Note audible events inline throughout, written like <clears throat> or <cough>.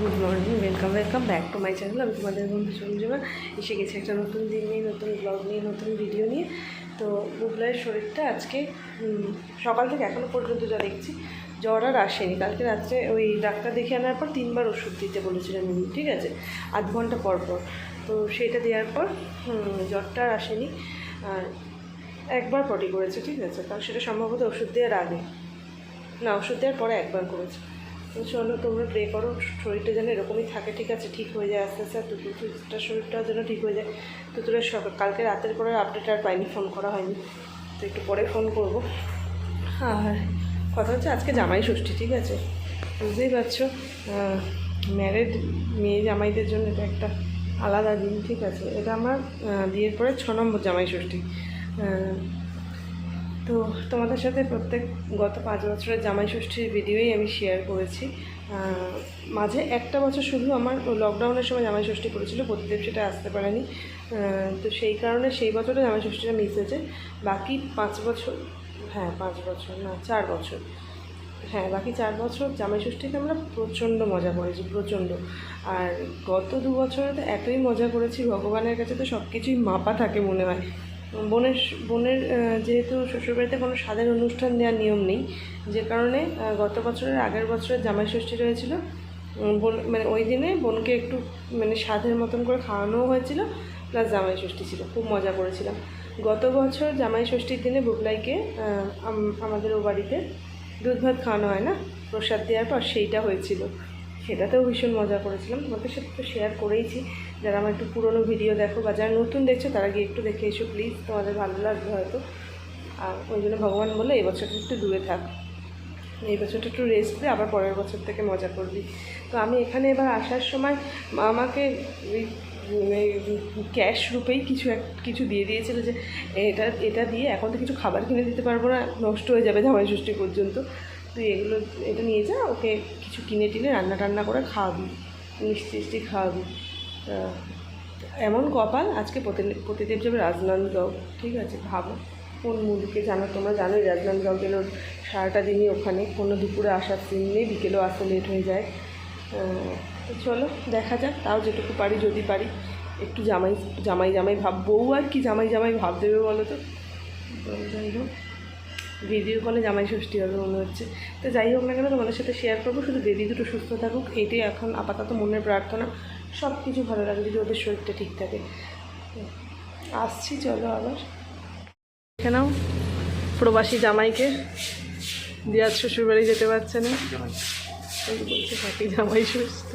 Good morning welcome welcome back to my channel আমি তোমাদের বন্ধু সঞ্জুমা এসে গেছি একটা নতুন দিন নিয়ে, নতুন ব্লগ নিয়ে, নতুন ভিডিও নিয়ে। তো বুবলাইয়ের শরীরটা আজকে সকাল থেকে এখনও পর্যন্ত যা দেখছি, জ্বর আর আসেনি। কালকে রাত্রে ওই ডাক্তার দেখে আনার পর তিনবার ওষুধ দিতে বলেছিলাম উনি, ঠিক আছে? আধ ঘণ্টা পর পর। তো সেটা দেওয়ার পর জ্বরটা আর আসেনি। আর একবার পটি করেছে, ঠিক আছে? কারণ সেটা সম্ভবত ওষুধ দেওয়ার আগে। না, ওষুধ দেওয়ার পরে একবার করেছে। তো চলো তোমরা প্রে করো, শরীরটা যেন এরকমই থাকে, ঠিক আছে? ঠিক হয়ে যায়, আস্তে আস্তে আর দুটোটার শরীরটাও যেন ঠিক হয়ে যায়। তো তোরা সকাল, কালকে রাতের পরে আপডেট আর পাইনি ফোন করা হয়নি। তো একটু পরে ফোন করব। আর কথা হচ্ছে, আজকে জামাই ষষ্ঠী, ঠিক আছে? বুঝতেই পারছ? ম্যারেড মেয়ে জামাইদের জন্য এটা একটা আলাদা দিন, ঠিক আছে? এটা আমার বিয়ের পরে ছ নম্বর জামাই ষষ্ঠী। তো তোমাদের সাথে প্রত্যেক গত পাঁচ বছরের জামাই ষষ্ঠীর ভিডিওই আমি শেয়ার করেছি। মাঝে একটা বছর শুধু আমার লকডাউনের সময় জামাই ষষ্ঠী করেছিল প্রতিদেব সেটা আসতে পারেনি। তো সেই কারণে সেই বছরে জামাই ষষ্ঠীটা মিস হয়েছে। বাকি পাঁচ বছর হ্যাঁ পাঁচ বছর না, চার বছর। হ্যাঁ বাকি চার বছর জামাই ষষ্ঠীতে আমরা প্রচণ্ড মজা করেছি, প্রচণ্ড। আর গত দু বছরে তো এতই মজা করেছি, ভগবানের কাছে তো সব কিছুই মাপা থাকে মনে হয়। বোনের বোনের যেহেতু শ্বশুরবাড়িতে কোনো স্বাদের অনুষ্ঠান দেওয়ার নিয়ম নেই, যে কারণে গত বছরের আগের বছরের জামাই ষষ্ঠী রয়েছিল বোন মানে ওই দিনে বোনকে একটু মানে স্বাদের মতন করে খাওয়ানোও হয়েছিল প্লাস জামাই ষষ্ঠী ছিল, খুব মজা করেছিলাম। গত বছর জামাই ষষ্ঠীর দিনে বুবলাইকে আমাদের ও বাড়িতে দুধ ভাত খাওয়ানো হয় না, প্রসাদ দেওয়ার পর সেইটা হয়েছিল। সেটাতেও ভীষণ মজা করেছিলাম। তোমাদের সাথে তো শেয়ার করেইছি। যারা আমার একটু পুরনো ভিডিও দেখো বা যারা নতুন দেখছ, তারা গিয়ে একটু দেখে এসো প্লিজ তোমাদের ভালো লাগবে হয়তো। আর ওই জন্য ভগবান বলে এই বছরটা একটু দূরে থাক। এই বছরটা একটু রেস্ট দিয়ে আবার পরের বছর থেকে মজা করবি। তো আমি এখানে এবার আসার সময় আমাকে ক্যাশ রূপেই কিছু এক, কিছু দিয়ে দিয়েছিল যে, এটা এটা দিয়ে এখন তো কিছু খাবার কিনে দিতে পারব না, নষ্ট হয়ে যাবে জামাই ষষ্ঠী পর্যন্ত। তুই এগুলো এটা নিয়ে যা, ওকে কিছু কিনে টিনে রান্না টান্না করে খাওয়াবি, মিষ্টি টিষ্টি খাওয়াবি। এমন কপাল, আজকে প্রতিদেব যাবে রাজনন্দগাঁও ঠিক আছে, ভাবো। কোন মুলুকে জানো তোমরা? জানোই রাজনন্দগাঁও গেল সারাটা দিনই ওখানে, কোনো দুপুরে আসার দিন নেই, বিকেলেও আসতে লেট হয়ে যায়। তো চলো, দেখা যাক, তাও যেটুকু পারি, যদি পারি, একটু জামাই জামাই জামাই ভাব, বউ আর কি জামাই জামাই ভাব দেবে বলো তো যাই হোক। ভিডিও কলে জামাই ষষ্ঠী হবে মনে হচ্ছে। তো যাই হোক না কেন তোমাদের সাথে শেয়ার করব, শুধু বেবি দুটো সুস্থ থাকুক এইটাই এখন আপাতত মনের প্রার্থনা। সব কিছু ভালো লাগে যদি ওদের শরীরটা ঠিক থাকে। আসছি, চলো আবার। এখানেও প্রবাসী জামাইকে। দিয়ার শ্বশুরবাড়ি যেতে পারছে না। বলছে থাকি জামাই সুস্থ।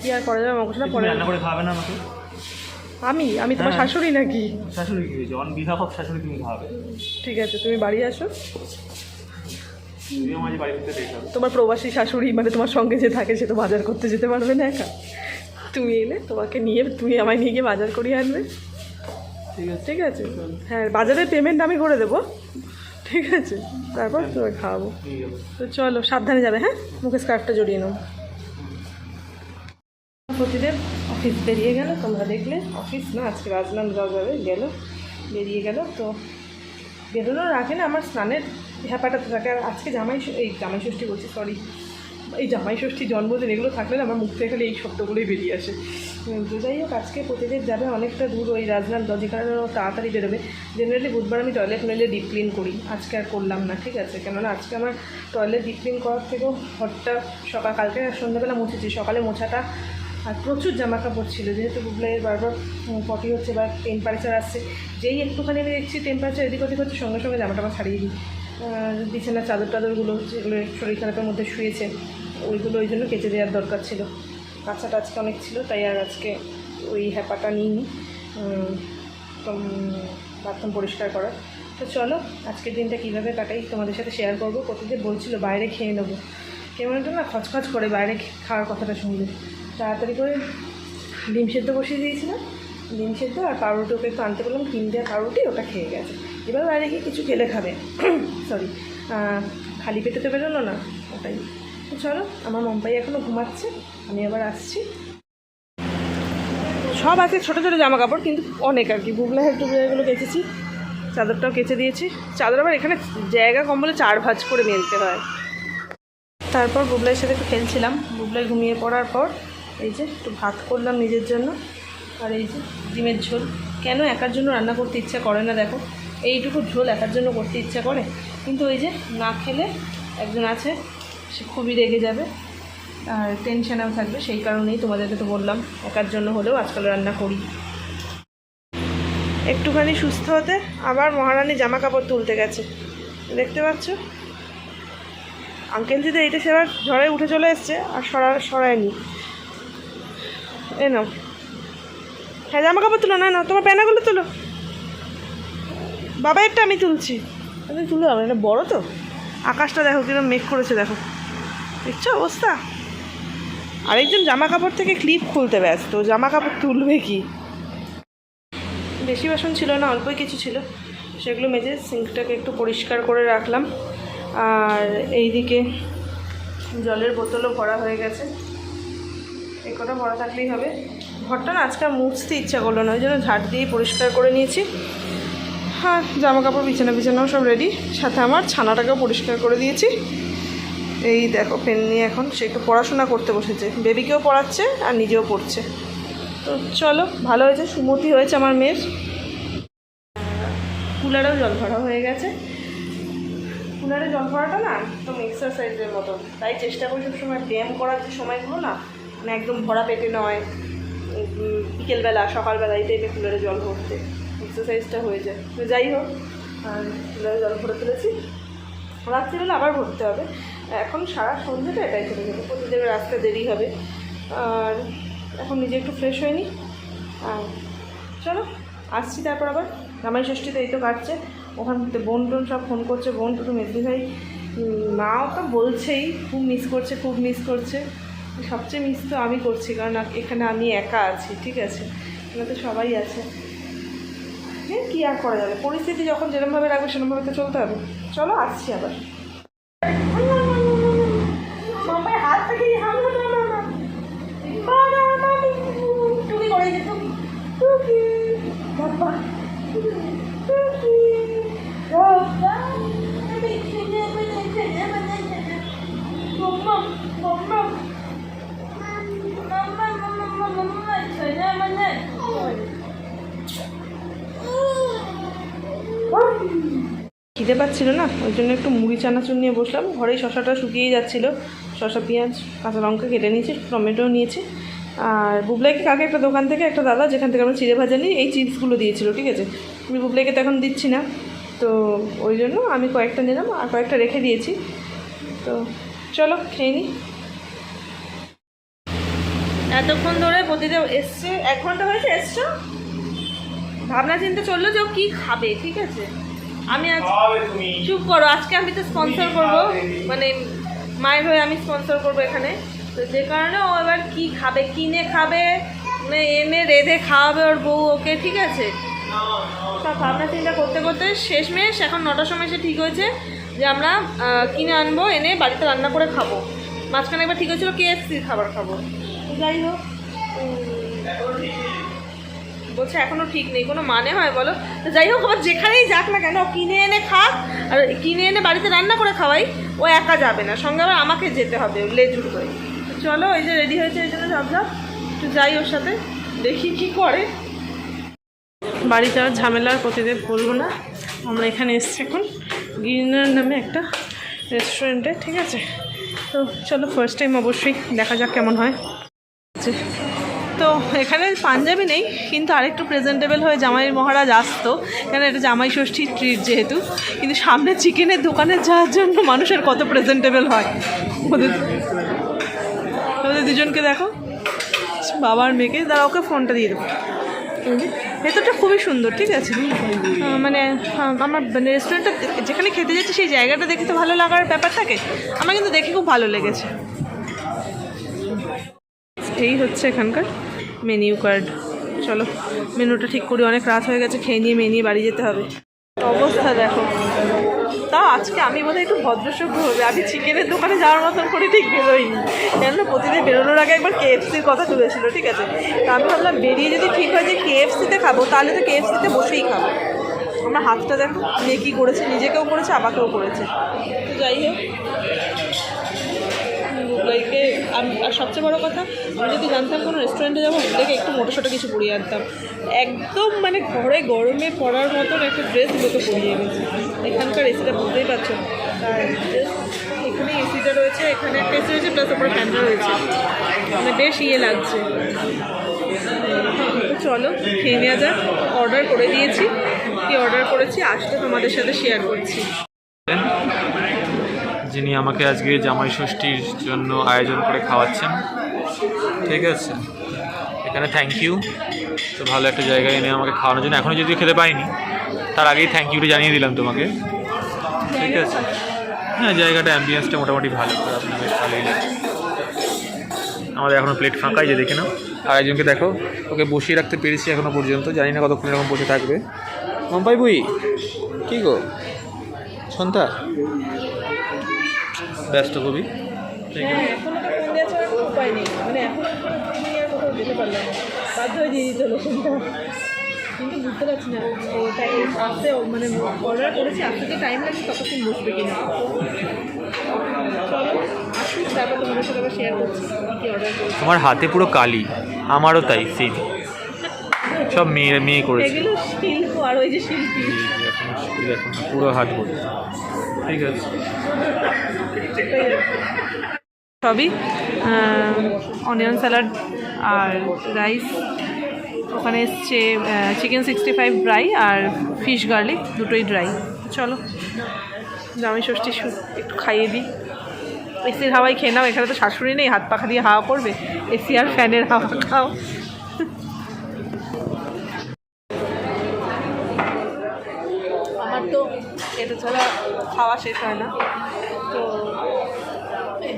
কি আর করা যাবে? আমাকে পরে রান্না করে খাওয়াবে না আমাকে? আমি? আমি তোমার হ্যাঁ। শাশুড়ি নাকি? শাশুড়ি কি হয়েছে? অন বিহাফ অফ শাশুড়ি তুমি খাওয়াবে ঠিক আছে তুমি বাড়ি আসো। তোমার প্রবাসী শাশুড়ি মানে তোমার সঙ্গে যে থাকে সে তো বাজার করতে যেতে পারবে না একা। তুমি এলে তোমাকে নিয়ে তুমি আমায় নিয়ে গিয়ে বাজার করিয়ে আনবে। ঠিক আছে। ঠিক আছে? হ্যাঁ বাজারের পেমেন্ট আমি করে দেবো। ঠিক আছে? তারপর তোমায় খাওয়াবো। তো চলো সাবধানে যাবে হ্যাঁ? মুখে স্কার্ফটা জড়িয়ে নাও। প্রতিদেব অফিস বেরিয়ে গেল, তোমরা দেখলে অফিস না, আজকে রাজনান্দগাঁও যাবে, গেল, বেরিয়ে গেল, তো বেরোনোর আগে না আমার স্নানের হ্যাপাটাতে থাকে, আর আজকে জামাই এই জামাই ষষ্ঠী বলছি সরি এই জামাই ষষ্ঠী জন্মদিন, এগুলো থাকলে না আমার মুখ থেকে খালি এই শব্দগুলোই বেরিয়ে আসে। যাই হোক, আজকে প্রতিদিন যাবে অনেকটা দূর ওই রাজনান্দগাঁও যে কারণে ও তাড়াতাড়ি বেরোবে। জেনারেলি বুধবার আমি টয়লেট মেলে ডিপ ক্লিন করি, আজকে আর করলাম না, ঠিক আছে? কেননা আজকে আমার টয়লেট ডিপ ক্লিন করার থেকেও ঘরটা সকাল, কালকে সন্ধ্যাবেলা মুছেছি, সকালে মোছাটা আর প্রচুর জামা কাপড় ছিল, যেহেতু বুবলাইয়ের বারবার পটি হচ্ছে বা টেম্পারেচার আসছে, যেই একটুখানি আমি দেখছি টেম্পারেচার এদিক ওদিক হচ্ছে সঙ্গে সঙ্গে জামা টামা ছাড়িয়ে দিই। বিছানার চাদর টাদরগুলো যেগুলো শরীর খারাপের মধ্যে শুয়েছে, ওইগুলো ওই জন্য কেচে দেওয়ার দরকার ছিল। কাঁচাটা আজকে অনেক ছিল, তাই আর আজকে ওই হ্যাপাটা নিইনি। বাথরুম পরিষ্কার করার। তো চলো, আজকের দিনটা কীভাবে কাটাই তোমাদের সাথে শেয়ার করব। প্রতিদিন বলছিল, বাইরে খেয়ে নেব। কেমন একটা না খচখচ করে বাইরে খাওয়ার কথাটা শুনলে। তাড়াতাড়ি করে ডিম সেদ্ধ বসিয়ে দিয়েছিলাম। ডিম সেদ্ধ আর পাউরুটি ওকে একটু আনতে বললাম তিন দেওয়া পাউরুটি ওটা খেয়ে গেছে। এবার বাইরে গিয়ে কিছু খেলে খাবে। <clears throat> সরি খালি পেটে তো বেরোলো না, ওটাই। তো চলো, আমার মম্পাই এখনও ঘুমাচ্ছে, আমি আবার আসছি। সব আছে ছোটো ছোটো জামা কাপড় কিন্তু অনেক আর কি। বুবলা হেড টুবলাগুলো কেচেছি, চাদরটাও কেচে দিয়েছি। চাদর আবার এখানে জায়গা কম বলে চার ভাঁজ করে মেলতে হয়। তারপর বুবলাইয়ের সাথে একটু খেলছিলাম। বুবলাই ঘুমিয়ে পড়ার পর এই যে একটু ভাত করলাম নিজের জন্য। আর এই যে ডিমের ঝোল। কেন একার জন্য রান্না করতে ইচ্ছা করে না দেখো? এইটুকু ঝোল একার জন্য করতে ইচ্ছা করে। কিন্তু ওই যে না খেলে একজন আছে, সে খুবই রেগে যাবে। আর টেনশানেও থাকবে। সেই কারণেই তোমাদেরকে তো বললাম, একার জন্য হলেও আজকাল রান্না করি। একটুখানি সুস্থ হতে আবার মহারানী জামা কাপড় তুলতে গেছে। দেখতে পাচ্ছ? আঙ্কেল দিদি এইটা সেবার ঝড়ে উঠে চলে এসছে, আর সরা সরায়নি। এ নাও। হ্যাঁ জামা কাপড় তুলো না না তোমার প্যানাগুলো তুলো। বাবা একটা আমি তুলছি। আমি তুলে হবে এটা বড় তো। আকাশটা দেখো কীরকম মেঘ করেছে দেখো। দেখছ অবস্থা? আরেকজন জামা কাপড় থেকে ক্লিপ খুলতে ব্যস্ত জামা কাপড় তুলবে কি? বেশি বাসন ছিল না অল্পই কিছু ছিল। সেগুলো মেজে সিঙ্কটাকে একটু পরিষ্কার করে রাখলাম। আর এইদিকে জলের বোতলও ভরা হয়ে গেছে। এই কটা ভরা থাকলেই হবে। ঘরটা না আজকে মুছতে ইচ্ছা করল না, ওই জন্য ঝাড় দিয়ে পরিষ্কার করে নিয়েছি। হ্যাঁ জামা কাপড় বিছানা বিছানাও সব রেডি সাথে আমার ছানাটাকেও পরিষ্কার করে দিয়েছি। এই দেখো পেন নিয়ে এখন সে একটু পড়াশোনা করতে বসেছে। বেবিকেও পড়াচ্ছে আর নিজেও পড়ছে। তো চলো, ভালো হয়েছে, সুমতি হয়েছে আমার মেয়ের। কুলারেও জল ভরা হয়ে গেছে। কুলারে জল ভরাটা না একদম এক্সারসাইজের মতো তাই চেষ্টা করি সবসময় ব্যায়াম করার যে সময়গুলো না মানে একদম ভরা পেটে নয়। বিকেলবেলা সকালবেলা এই টাইমে কুলারে জল ভরতে। এক্সারসাইজটা হয়ে যায়। যাই হোক কুলারে জল ভরে তুলেছি রাত্রিবেলা আবার ভরতে হবে। এখন সারা সন্ধ্যেটা এটাই চলে যাবে প্রতিদিনের রাস্তা দেরি হবে। আর এখন নিজে একটু ফ্রেশ হয়নি আর চলো, আসছি তারপর আবার। জামাই ষষ্ঠীতে এই তো কাটছে। ওখান থেকে বোন টোন সব ফোন করছে। বোন টুটু মেজদি ভাই মাও তো বলছেই, খুব মিস করছে, খুব মিস করছে। সবচেয়ে মিস তো আমি করছি, কারণ এখানে আমি একা আছি, ঠিক আছে? এখানে তো সবাই আছে। হ্যাঁ কী আর করা যাবে? পরিস্থিতি যখন যেরকমভাবে রাখবে সেরকমভাবে তো চলতে হবে। চলো, আসছি আবার। হাত থেকে হামলা না না খিদে পাচ্ছিল না, ওই জন্য একটু মুড়ি, চানাচুর নিয়ে বসলাম। ঘরেই শশাটা শুকিয়ে যাচ্ছিল। শশা, পেঁয়াজ, কাঁচা লঙ্কা কেটে নিয়েছি টমেটো নিয়েছি। আর বুবলাইকে কাকে একটা দোকান থেকে, একটা দাদা, যেখান থেকে আমরা চিড়ে ভাজা নিই, এই চিপসগুলো দিয়েছিল, ঠিক আছে? আমি বুবলাইকে তো এখন দিচ্ছি না। তো ওই জন্য আমি কয়েকটা নিলাম আর কয়েকটা রেখে দিয়েছি। তো চলো, খেয়ে নিই। এতক্ষণ ধরে প্রতিদিন এসছে, এক ঘণ্টা হয়েছে এসছো? ভাবনা চিন্তা চলল যে ও কী খাবে, ঠিক আছে? আমি আজ চুপ করো আজকে আমি তো স্পন্সর করব। মানে মায়ের হয়ে আমি স্পন্সর করব এখানে। তো যে কারণে ও এবার কি খাবে কিনে খাবে মানে এনে রেঁধে খাওয়াবে ওর বউ ওকে ঠিক আছে? সব ভাবনা চিন্তা করতে করতে শেষমেশ এখন নটার সময় সে ঠিক হয়েছে যে আমরা কিনে আনব এনে বাড়িতে রান্না করে খাব। মাঝখানে একবার ঠিক হয়েছিল কেএফসির খাবার খাব। যাই হোক বলছে, এখনও ঠিক নেই, কোনো মানে হয় বলো? তো যাই হোক আবার যেখানেই যাক না কেন, কিনে এনে খাক, আর কিনে এনে বাড়িতে রান্না করে খাওয়াই, ও একা যাবে না, সঙ্গে আবার আমাকে যেতে হবে লেজুর তো চলো, এই যে রেডি হয়েছে, এই জন্য ঝাপঝাপ একটু যাই ওর সাথে, দেখি কি করে। বাড়িতে আর ঝামেলার প্রতিদিন বলব না, আমরা এখানে এসছি এখন গ্রিনার নামে একটা রেস্টুরেন্টে ঠিক আছে? তো চলো ফার্স্ট টাইম অবশ্যই দেখা যাক কেমন হয়। তো এখানে পাঞ্জাবি নেই, কিন্তু আরেকটু প্রেজেন্টেবল হয়ে জামাই মহারাজ আসতো। কেন এটা জামাই ষষ্ঠীর ট্রিট যেহেতু, কিন্তু সামনে চিকেনের দোকানে যাওয়ার জন্য মানুষের কত প্রেজেন্টেবল হয়? ওদের ওদের দুজনকে দেখো। বাবার মেয়েকে দাঁড়া ওকে ফোনটা দিয়ে দেবো। ভেতরটা খুবই সুন্দর, ঠিক আছে? মানে আমার মানে রেস্টুরেন্টটা যেখানে খেতে যাচ্ছি, সেই জায়গাটা দেখে তো ভালো লাগার ব্যাপার থাকে। আমার কিন্তু দেখে খুব ভালো লেগেছে। এই হচ্ছে এখানকার মেনিউ কার্ড চলো মেনুটা ঠিক করি, অনেক রাত হয়ে গেছে, খেয়ে নিয়ে মেয়ে নিয়ে বাড়ি যেতে হবে। অবস্থা দেখো। তা আজকে আমি বোধহয় একটু ভদ্রসভ্য হবে। আমি চিকেনের দোকানে যাওয়ার মতন করে ঠিক বেরোইনি। কেননা প্রতিদিন বেরোনোর আগে একবার কেএফসির কথা তুলেছিল, ঠিক আছে? তা আমি ভাবলাম, বেরিয়ে যদি ঠিক হয় যে কেএফসিতে খাব, তাহলে তো কেএফসিতে বসেই খাব। আমার হাতটা দেখো মেয়ে কী করেছে, নিজেকেও করেছে, আমাকেও করেছে। যাই হোক। আম- আর সবচেয়ে বড় কথা, আমি যদি জানতাম কোনো রেস্টুরেন্টে যাব দেখে একটু মোটো সোটো কিছু পরিয়ে আনতাম। একদম মানে ঘরে গরমে পড়ার মতন একটা ড্রেস দুটো পরিয়ে এনেছি। এখানকার এসিটা বুঝতেই পারছ আর এখানে এসিটা রয়েছে, এখানে একটা এসি রয়েছে প্লাস ওপরে ফ্যানটা রয়েছে। মানে বেশ ইয়ে লাগছে। চলো, খেয়ে নেওয়া যাক। অর্ডার করে দিয়েছি। কি অর্ডার করেছি, আসলে তোমাদের সাথে শেয়ার করছি। যিনি আমাকে আজকে জামাই ষষ্ঠীর জন্য আয়োজন করে খাওয়াচ্ছেন। ঠিক আছে? এখানে থ্যাংক ইউ তো ভালো একটা জায়গায় এনে আমাকে খাওয়ানোর জন্য। এখনও যদিও খেতে পাইনি, তার আগেই থ্যাংক ইউটা জানিয়ে দিলাম তোমাকে। ঠিক আছে? হ্যাঁ জায়গাটা অ্যাম্বিয়েন্সটা মোটামুটি ভালো। না বেশ ভালোই লাগে। আমাদের এখনও প্লেট ফাঁকাই যে দেখে নাও। আর একজনকে দেখো, ওকে বসিয়ে রাখতে পেরেছি এখনও পর্যন্ত। জানি না কতক্ষণ এরকম বসে থাকবে। মম্পাই বুই, কী গো? সন্তা ব্যস্ত কবি। হ্যাঁ মানে কিন্তু বুঝতে পারছি না ও টাইম আসতে মানে অর্ডার করেছি আসতে যে টাইম লাগছে ততক্ষণ বসবে কিনা? চলো আসুন তারপর তোমাদের সাথে আবার শেয়ার করছি কী অর্ডার করেছি। তোমার হাতে পুরো কালি আমারও তাই সেম সব মেয়ে মেয়ে করেছে। এগুলো শিল্প আর ওই যে শিল্পী। পুরো হাত ভর্তি ঠিক আছে। সবই অনিয়ন স্যালাড আর রাইস ওখানে এসছে চিকেন সিক্সটি ফাইভ ড্রাই আর ফিশ গার্লিক দুটোই ড্রাই চলো জামাই ষষ্ঠী একটু খাইয়ে দিই। এসির হাওয়াই খেয়ে নাও, এখানে তো শাশুড়ি নেই, হাত পাখা দিয়ে হাওয়া করবে। এসি আর ফ্যানের হাওয়া খাও। আমার তো এটা ছাড়া খাওয়া শেষ হয় না।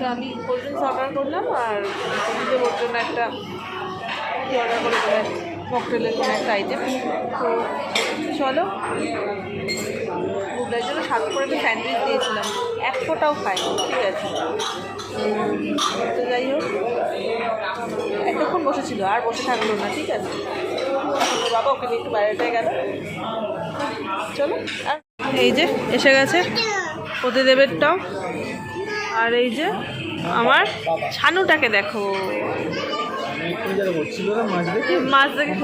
তো আমি কোল্ড ড্রিঙ্কস অর্ডার করলাম আর ওর জন্য একটা কি অর্ডার করে দেবে মকটেলের কোনো একটা আইটেম তো চলো বুবলার জন্য সাত করে একটা স্যান্ডউইচ দিয়েছিলাম। এক ফোটাও খাই ঠিক আছে। তো যাই হোক, এতক্ষণ বসেছিল, আর বসে থাকল না, ঠিক আছে। বাবা ওকে একটু বাইরেটায় গেল। চলো, আর এই যে, এসে গেছে। ওদের প্রতিদেবেরটাও আর এই যে আমার ছানুটাকে দেখো। মাছ দেখে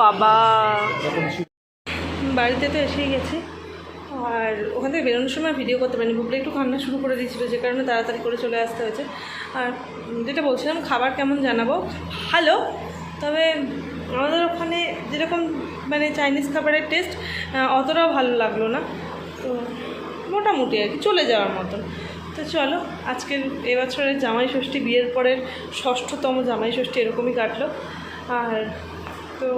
বাবা। বাড়িতে তো এসেই গেছি। আর ওখান থেকে বেরোনোর সময় ভিডিও করতে পারিনি। বুবলি একটু কান্না শুরু করে দিয়েছিল, যে কারণে তাড়াতাড়ি করে চলে আসতে হয়েছে। আর যেটা বলছিলাম, খাবার কেমন জানাব? ভালো। তবে আমাদের ওখানে যেরকম মানে চাইনিজ খাবারের টেস্ট অতটাও ভালো লাগল না। তো মোটামুটি আর কি, চলে যাওয়ার মতন। তো চলো, আজকের এবছরের জামাই ষষ্ঠী, বিয়ের পরের ষষ্ঠতম জামাই ষষ্ঠী এরকমই কাটলো। আর তো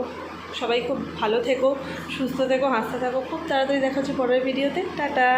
সবাই খুব ভালো থেকো, সুস্থ থেকো, হাসতে থাকো। খুব তাড়াতাড়ি দেখা হচ্ছে পরের ভিডিওতে। টাটা!